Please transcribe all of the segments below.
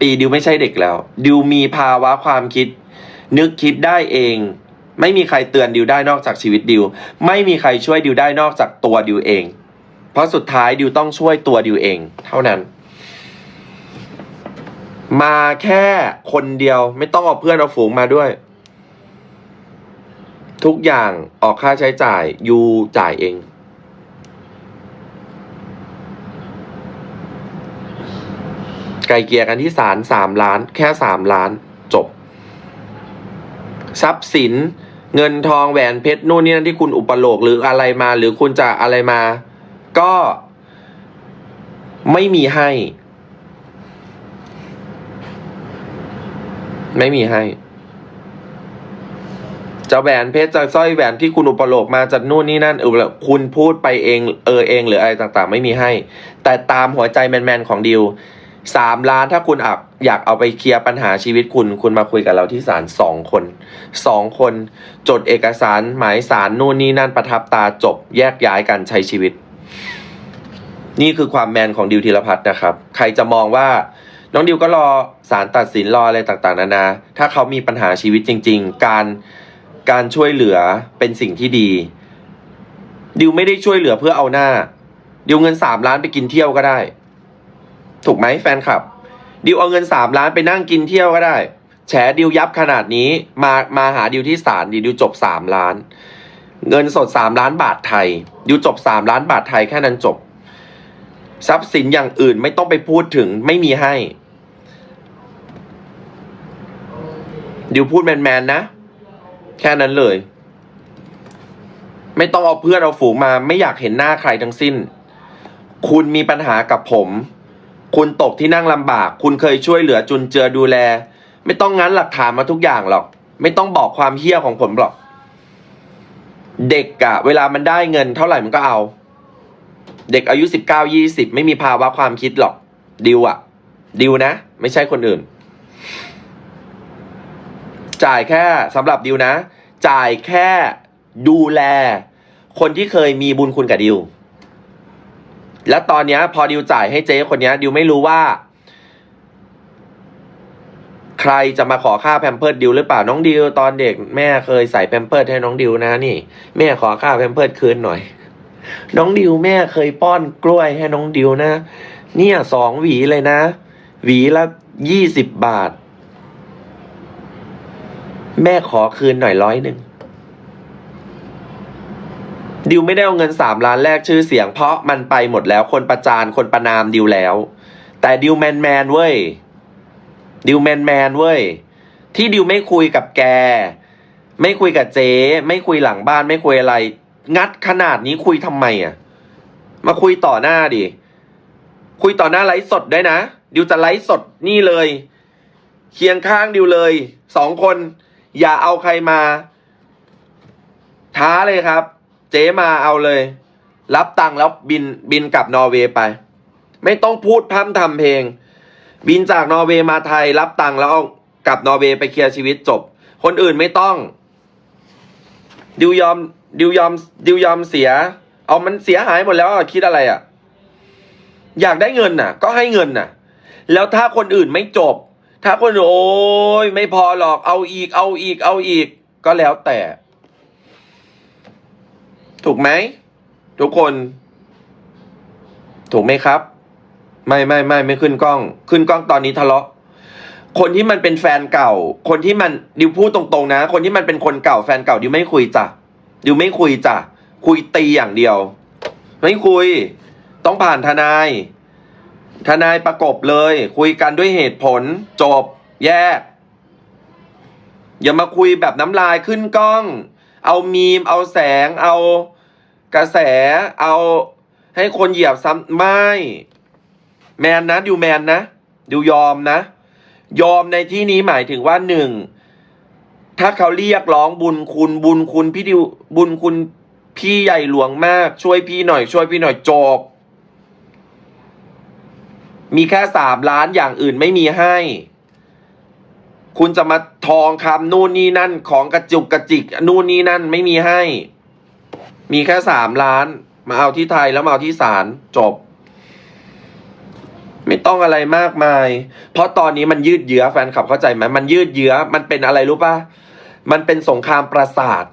ปีดิวไม่ใช่เด็กแล้ว ดิวมีภาวะความคิด นึกคิดได้เอง ไม่มีใครเตือนดิวได้นอกจากชีวิตดิว ไม่มีใครช่วยดิวได้นอกจากตัวดิวเอง เพราะสุดท้ายดิวต้องช่วยตัวดิวเอง เท่านั้น มาแค่คนเดียวไม่ต้องเอาเพื่อนเอาฝูงมาด้วย ทุกอย่างออกค่าใช้จ่ายยูจ่ายเอง ไกลเกลียกันที่ศาลสามล้าน แค่สามล้านจบ ทรัพย์สิน เงินทองแหวนเพชรนู่นนี่นั่นที่คุณอุปโลกหรืออะไรมา หรือคุณจะอะไรมา ก็ไม่มีให้ ไม่มีให้จะแหวนเพชรจะสร้อยแหวนที่คุณอุปโลกมาจากนู่นนี่นั่นเออคุณพูดไปเองเออเองหรืออะไรต่างๆ ไม่มีให้ แต่ตามหัวใจแมนๆของดิว สามล้านถ้าคุณอักอยากเอาไปเคลียร์ปัญหาชีวิตคุณ คุณมาคุยกับเราที่ศาลสองคนสองคน จดเอกสารหมายสารนู่นนี่นั่นประทับตาจบแยกย้ายกันใช้ชีวิต นี่คือความแมนของดิวธีรพัฒน์นะครับ ใครจะมองว่าน้องดิวก็รอสารตัดสินรออะไรต่างๆนานา ถ้าเขามีปัญหาชีวิตจริง ๆ การการช่วยเหลือเป็นสิ่งที่ดี ดิวไม่ได้ช่วยเหลือเพื่อเอาหน้า ดิวเงินสามล้านไปกินเที่ยวก็ได้ ถูกไหมแฟนคลับ ดิวเอาเงินสามล้านไปนั่งกินเที่ยวก็ได้ แฉดิวยับขนาดนี้มามาหาดิวที่ศาลดิวดิวจบสามล้าน เงินสดสามล้านบาทไทย ดิวจบสามล้านบาทไทยแค่นั้นจบ ทรัพย์สินอย่างอื่นไม่ต้องไปพูดถึงไม่มีให้ ดิวพูดแมนๆนะ แค่นั้นเลยไม่ต้องเอาเพื่อนเอาฝูงมาไม่อยากเห็นหน้าใครทั้งสิ้น คุณมีปัญหากับผม คุณตกที่นั่งลำบาก คุณเคยช่วยเหลือจุนเจือดูแล ไม่ต้องงั้นหลักฐานมาทุกอย่างหรอก ไม่ต้องบอกความเฮี้ยของผมหรอก เด็กอะเวลามันได้เงินเท่าไหร่มันก็เอา เด็กอายุสิบเก้ายี่สิบไม่มีภาวะความคิดหรอก ดิวอะดิวนะ ไม่ใช่คนอื่น จ่ายแค่สำหรับดิวนะ จ่ายแค่ดูแล คนที่เคยมีบุญคุณกับดิว แล้วตอนเนี้ย พอดิวจ่ายให้เจ๊คนเนี้ยดิวไม่รู้ว่า ใครจะมาขอค่าแพมเพิร์ดดิวหรือเปล่าน้องดิวตอนเด็กแม่เคยใส่แพมเพิร์ดให้น้องดิวนะนี่ แม่ขอค่าแพมเพิร์ดคืนหน่อย น้องดิวแม่เคยป้อนกล้วยให้น้องดิวนะเนี่ยสองหวีเลยนะ หวีละยี่สิบบาท แม่ขอคืนหน่อยร้อยหนึ่ง ดิวไม่ได้เอาเงินสามล้านแรกชื่อเสียง เพราะมันไปหมดแล้วคนประจานคนประนามดิวแล้ว แต่ดิวแมนแมนเว้ยดิวแมนแมนเว้ยที่ดิวไม่คุยกับแก ไม่คุยกับเจ๊ ไม่คุยหลังบ้านไม่คุยอะไร งัดขนาดนี้คุยทำไมอะ มาคุยต่อหน้าดิคุยต่อหน้าไลฟ์สดด้วยนะดิวจะไลฟ์สดนี่เลย เคียงข้างดิวเลยสองคน อย่าเอาใครมา ท้าเลยครับ เจ๊มาเอาเลย รับตังค์แล้วบินบินกลับนอร์เวย์ไป ไม่ต้องพูดพร่ำทำเพลง บินจากนอร์เวย์มาไทย รับตังค์แล้วเอากลับนอร์เวย์ไปเคลียร์ชีวิตจบ คนอื่นไม่ต้องดิวยอมดิวยอมดิวยอมเสีย เอามันเสียหายหมดแล้วคิดอะไรอะอยากได้เงินน่ะ ก็ให้เงินน่ะ แล้วถ้าคนอื่นไม่จบ ถ้าคนอื่นโอ้ยไม่พอหรอกเอาอีกเอาอีกเอาอีก ก็แล้วแต่ ถูกไหมทุกคน ถูกไหมครับ ไม่ไม่ไม่ไม่ขึ้นกล้อง ขึ้นกล้องตอนนี้ทะเลาะ คนที่มันเป็นแฟนเก่า คนที่มันดิวพูดตรงๆนะ คนที่มันเป็นคนเก่าแฟนเก่าดิวไม่คุยจ้ะดิวไม่คุยจ้ะคุยตีอย่างเดียว ไม่คุย ต้องผ่านทนาย ทนายประกบเลย คุยกันด้วยเหตุผล จบแยก อย่ามาคุยแบบน้ำลายขึ้นกล้อง เอามีม เอาแสง เอา กระแสเอาให้คนเหยียบซ้ำไม่ แมนนะดิวแมนนะดิวยอมนะ ยอมในที่นี้หมายถึงว่าหนึ่งถ้าเขาเรียกร้องบุญคุณบุญคุณพี่ดิวบุญคุณพี่ใหญ่หลวงมาก ช่วยพี่หน่อย ช่วยพี่หน่อยจบมีแค่สามล้านอย่างอื่นไม่มีให้ คุณจะมาทองคำนู่นนี่นั่นของกระจุกกระจิกนู่นนี่นั่นไม่มีให้ มีแค่สามล้าน มาเอาที่ไทยแล้วมาเอาที่ศาลจบ ไม่ต้องอะไรมากมาย เพราะตอนนี้มันยืดเยื้อแฟนคลับเข้าใจไหมมันยืดเยื้อมันเป็นอะไรรู้ปะมันเป็นสงครามประสาท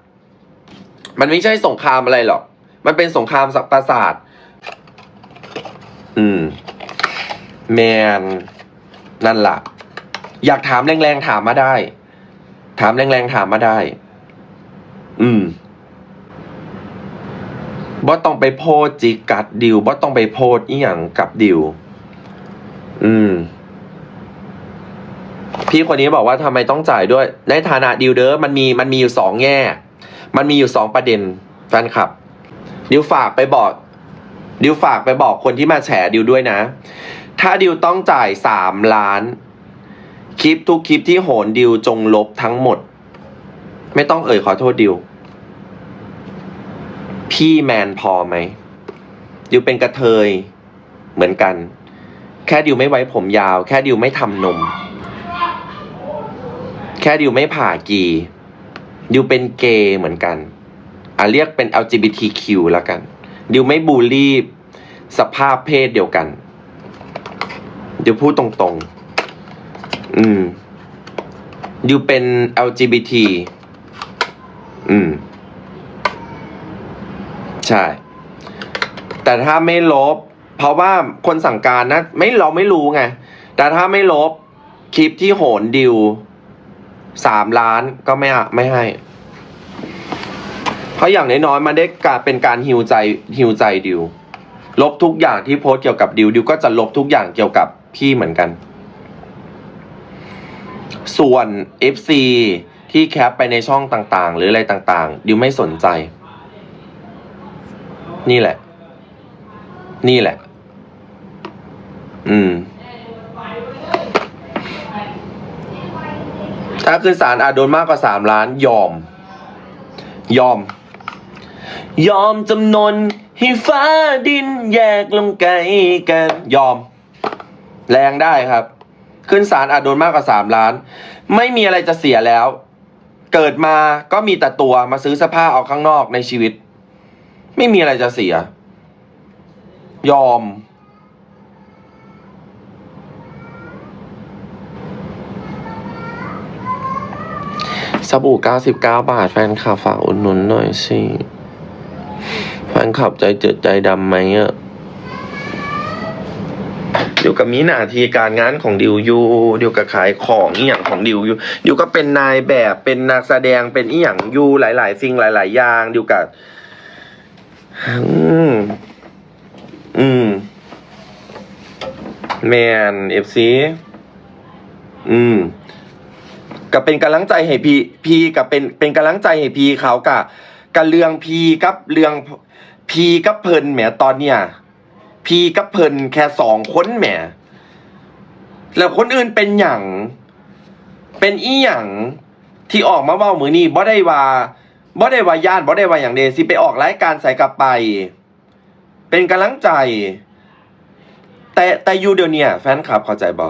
มันไม่ใช่สงครามอะไรหรอก มันเป็นสงครามสับประสาท อืม แมน นั่นล่ะ อยากถามแรงๆถามมาได้ ถามแรงๆถามมาได้ อืม บ่ต้องไปโพสต์จิกัดดิวบ่ต้องไปโพสต์อีหยังกับดิว อืม พี่คนนี้บอกว่าทำไมต้องจ่ายด้วย ในฐานะดิวเดอร์มันมีมันมีอยู่สองแง่ มันมีอยู่สองประเด็นแฟนคลับ ดิวฝากไปบอก ดิวฝากไปบอกคนที่มาแฉดิวด้วยนะ ถ้าดิวต้องจ่ายสามล้าน คลิปทุกคลิปที่โหนดิวจงลบทั้งหมด ไม่ต้องเอ่ยขอโทษดิว พี่แมนพอไหมดิวเป็นกระเทยเหมือนกัน แค่ดิวไม่ไว้ผมยาว แค่ดิวไม่ทำนม แค่ดิวไม่ผ่ากีดิวเป็นเกย์เหมือนกันอะเรียกเป็น LGBTQ แล้วกัน ดิวไม่บูลลี่สภาพเพศเดียวกัน ดิวพูดตรงๆ อืม ดิวเป็น LGBT อืม ใช่ แต่ถ้าไม่ลบ เพราะว่าคนสั่งการนะ ไม่เราไม่รู้ไง แต่ถ้าไม่ลบคลิปที่โหนดิวสามล้านก็ไม่อะไม่ให้ เพราะอย่างน้อยๆมันได้การเป็นการฮิวใจฮิวใจดิวลบทุกอย่างที่โพสเกี่ยวกับดิวดิวก็จะลบทุกอย่างเกี่ยวกับพี่เหมือนกัน ส่วน FC ที่แคปไปในช่องต่างๆ หรืออะไรต่างๆ ดิวไม่สนใจ นี่แหละ นี่แหละ อืม ถ้าขึ้นศาลอาจโดนมากกว่าสามล้าน ยอม ยอม ยอมจำนนให้ฟ้าดินแยกลงไกลกันยอม แรงได้ครับ ขึ้นศาลอาจโดนมากกว่าสามล้าน ไม่มีอะไรจะเสียแล้ว เกิดมาก็มีแต่ตัวมาซื้อเสื้อผ้าออกข้างนอกในชีวิต ไม่มีอะไรจะเสีย ยอม สบู่ 99 บาท แฟนคลับฝากอุดหนุนหน่อยสิ แฟนคลับใจเจ็ดใจดำไหมอะเดี๋ยวกับมีหน้าที่การงานของดิวอยู่เดี๋ยวกับขายของอีหยังของดิวอยู่เดี๋ยวก็เป็นนายแบบเป็นนักแสดงเป็นอีหยังอยู่หลาย ๆ สิ่งหลาย ๆ อย่างเดี๋ยวกับ อืม อืม แมนเอฟซีอืมก็เป็นกำลังใจให้พีพีกับเป็นเป็นกำลังใจให้พีเขากะกับเรื่องพีกับเรื่องพีกับเพิ่นแหมตอนเนี้ยพีกับเพิ่นแค่สองคนแหมแล้วคนอื่นเป็นหยังเป็นอีหยังที่ออกมาเว้ามือนี้บ่ได้ว่า บ่ได้ว่าย่านบ่ได้ว่าอย่างเดสิไปออกรายการใส่กลับไป เป็นกำลังใจ แต่แต่อยู่เดี๋ยวเนี้ยแฟนคลับเข้าใจบ่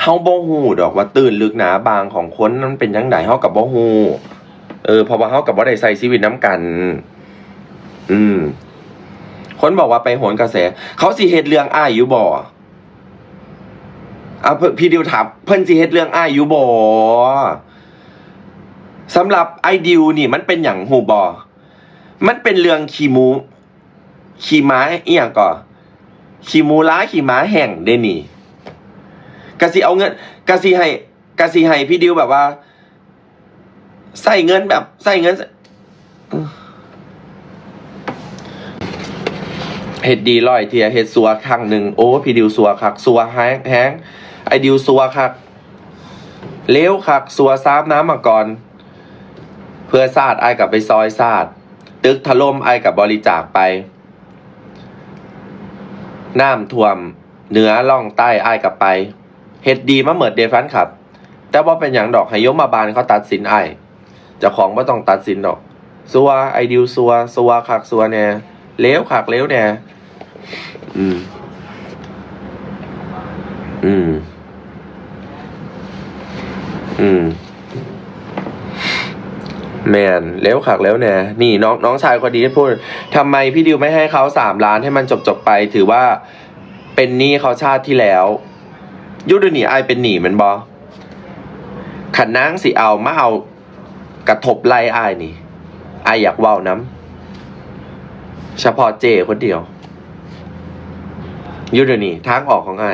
เฮาบ่ฮู้ดอกว่าตื่นลึกหนาบางของคนนั้นเป็นจังไดเฮากับบ่ฮู้เออเพราะว่าเฮากับบ่ได้ใส่ชีวิตน้ำกัน อืม คนบอกว่าไปโหนกระแส เขาสิเฮ็ดเรื่องอ้ายอยู่บ่อะเพิ่นพี่ดิวถามเพิ่นสิเฮ็ดเรื่องอ้ายอยู่บ่ สำหรับไอดิวนี่มันเป็นหยังฮู้บ่มันเป็นเรื่องขี้หมูขี้ม้าอียงก่อขี้หมูล้าขี้ม้าแห้งเดนี่กสิเอาเงินกสิให้กสิให้พี่ดิวแบบว่า ใส่เงินแบบ ใส่เงินเฮ็ดดีร้อยเทียเฮ็ดสัวครั้งหนึ่งโอ้พี่ดิวสัวคักสัวแฮงแฮงไอดิวสัวคักเลี้ยวคักสัวซ้ำน้ำมาก่อน เพื่อซาดไอายกลับไปซอยซาดตึกถล่มไอายกับบริจาคไป น้ำท่วมเหนือล่องใต้ไอายกลับไปเฮ็ดดีมาเหมิดเดฟันครับ แต่ว่าเป็นอย่างดอกห้ยมาบานเขาตัดสินไอ้เจ้าของไม่ต้องตัดสินดอกซัวไอดิวซัวซัวคักซัวแน่เลี้ยวคักเลี้ยวแน่อืม อืม อืม แมนเลี้ยวคักเลี้ยวแน่นี่น้องน้องชายคนดีที่พูดทำไมพี่ดิวไม่ให้เขาสามล้านให้มันจบจบไป ถือว่าเป็นหนี้เขาชาติที่แล้ว ยุดนี่ไอายเป็นหนีมันบอขันนางสิเอามาเอากระทบไล่ไอายนี่ไออยากเว้าน้ำเฉพาะเจคนเดียว ยุดนี่ทางออกของไอ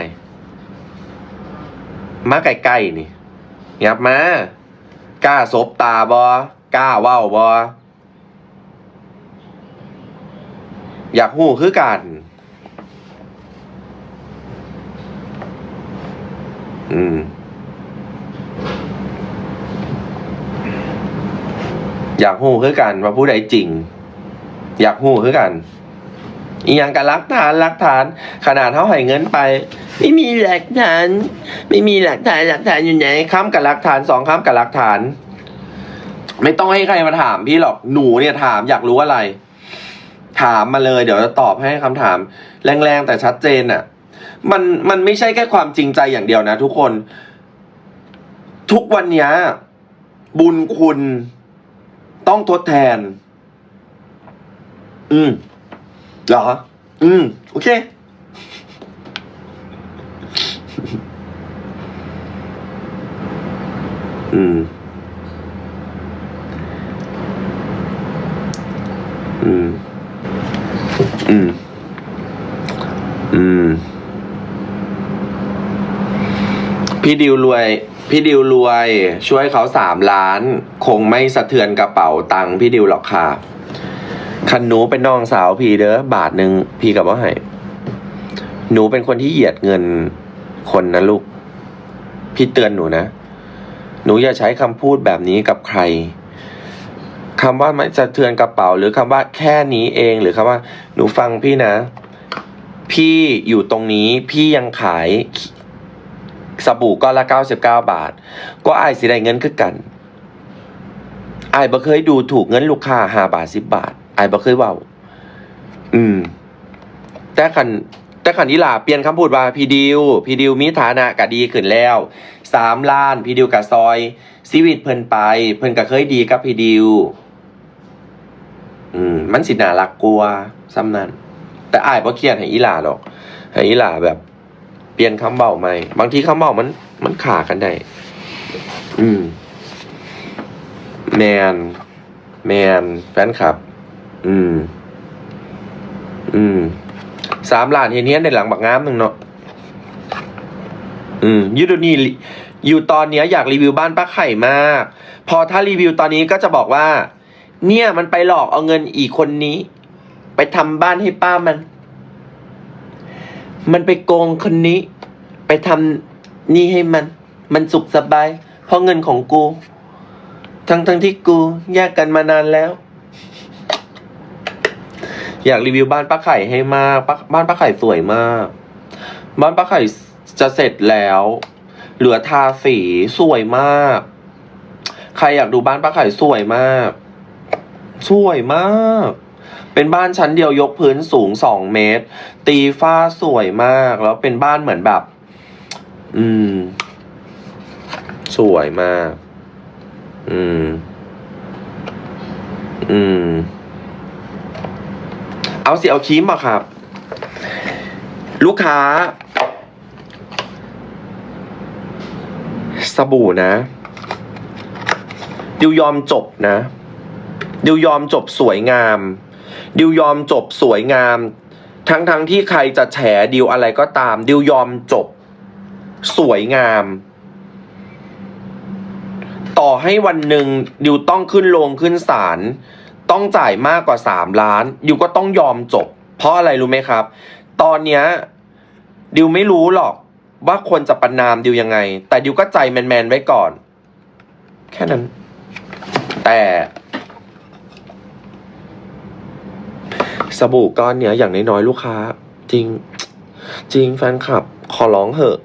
มาใกล้ๆนี่ยับมากล้าซบตาบอ กล้าเว้าบออยากหู้คือกัน อืม อยากหู้คือกันว่าผู้ใดจริง อยากหู้คือกัน อีหยังกันรักฐานรักฐาน ขนาดเท่าให้เงินไป ไม่มีหลักฐาน ไม่มีหลักฐานหลักฐานอยู่ไหนค้ำกับหลักฐานสองค้ำกับหลักฐาน ไม่ต้องให้ใครมาถามพี่หรอกหนูเนี่ยถามอยากรู้อะไร ถามมาเลย เดี๋ยวจะตอบให้คำถาม แรงๆแต่ชัดเจนอะ มันมันไม่ใช่แค่ความจริงใจอย่างเดียวนะ ทุกคน ทุกวันนี้บุญคุณต้องทดแทน อืมเหรอ อืม โอเค อืม อืม อืม อืม พี่ดิวรวย พี่ดิวรวย ช่วยเขาสามล้าน คงไม่สะเทือนกระเป๋าตังค์พี่ดิวหรอกค่ะ คันหนูเป็นน้องสาวพี่เด้อบาทหนึ่งพี่กับว่าให้หนูเป็นคนที่เหยียดเงินคนนะลูก พี่เตือนหนูนะ หนูอย่าใช้คำพูดแบบนี้กับใคร คำว่าไม่สะเทือนกระเป๋า หรือคำว่าแค่นี้เอง หรือคำว่า หนูฟังพี่นะ พี่อยู่ตรงนี้พี่ยังขายสบู่ก้อนละเก้าสิบเก้าบาท ก็อายสิได้เงินคือกันอายบ่เคยดูถูกเงินลูกค้าห้าบาทสิบบาทอายบ่เคยเว้า อืม แต่คันแต่คันอีหลาเปลี่ยนคำพูดว่าพี่ดิวพี่ดิวมีฐานะก็ดีขึ้นแล้วสามล้านพี่ดิวกับซอยชีวิตเพิ่นไป เพิ่นก็เคยดีกับพี่ดิว อืมมันสิน่ารักกลัวซ้ำนั้น แต่อายบ่เครียดให้อีหลาหรอก ให้อีหลาแบบ เปลี่ยนคำเบาใหม่ บางทีคำเบามันมันขากันได้ อืม แมน แมนแฟนคลับ อืม อืม สามล้านเฮียนเฮียนในหลังบักงามหนึ่งเนาะ อืมยูดูนี่อยู่ตอนเนี้ยอยากรีวิวบ้านป้าไข่มาก พอถ้ารีวิวตอนนี้ก็จะบอกว่า เนี่ยมันไปหลอกเอาเงินอีกคนนี้ ไปทำบ้านให้ป้ามัน มันไปโกงคนนี้ ไปทำนี่ให้มัน มันสุขสบาย เพราะเงินของกู ทั้งทั้งที่กูแยกกันมานานแล้ว อยากรีวิวบ้านป้าไข่ให้มากบ้านป้าไข่สวยมาก บ้านป้าไข่จะเสร็จแล้ว เหลือทาสีสวยมาก ใครอยากดูบ้านป้าไข่สวยมาก สวยมาก เป็นบ้านชั้นเดียวยกพื้นสูงสองเมตร ตีฝ้าสวยมาก แล้วเป็นบ้านเหมือนแบบ อืม สวยมาก อืม อืม เอาสิเอาคีมมาครับ ลูกค้า สบู่นะดิวยอมจบนะ ดิวยอมจบสวยงาม ดิวยอมจบสวยงาม ทั้งทั้งที่ใครจะแฉดิวอะไรก็ตาม ดิวยอมจบ สวยงาม ต่อให้วันหนึ่งดิวต้องขึ้นโรงขึ้นศาลต้องจ่ายมากกว่าสามล้าน ดิวก็ต้องยอมจบ เพราะอะไรรู้ไหมครับ ตอนเนี้ยดิวไม่รู้หรอกว่าคนจะประนามดิวยังไง แต่ดิวก็ใจแมนๆไว้ก่อน แค่นั้น แต่ สบู่ก้อนเนี้ยอย่างน้อยๆลูกค้า จริง จริงแฟนคลับ ขอร้องเหอะ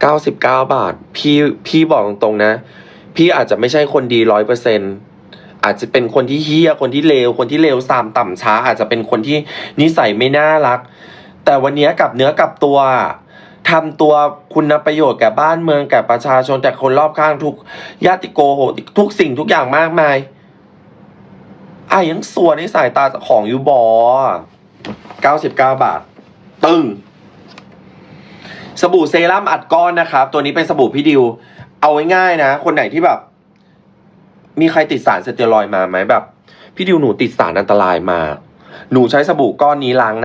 เก้าสิบเก้าบาท พี่พี่บอกตรงๆนะ พี่อาจจะไม่ใช่คนดีร้อยเปอร์เซ็นอาจจะเป็นคนที่เฮี้ยคนที่เลวคนที่เลวซามต่ำช้า อาจจะเป็นคนที่นิสัยไม่น่ารัก แต่วันนี้กับเนื้อกับตัวทำตัวคุณประโยชน์แก่บ้านเมืองแก่ประชาชนแต่คนรอบข้างทุกญาติโกโหทุกสิ่งทุกอย่างมากมาย อะยังส่วนในสายตาของยูบอเก้าสิบเก้าบาท ตึงสบู่เซรั่มอัดก้อนนะครับ ตัวนี้เป็นสบู่พี่ดิว เอาง่ายๆนะ คนไหนที่แบบ มีใครติดสารสเตียรอยมาไหมแบบ พี่ดิวหนูติดสารอันตรายมา หนูใช้สบู่ก้อนนี้ล้าง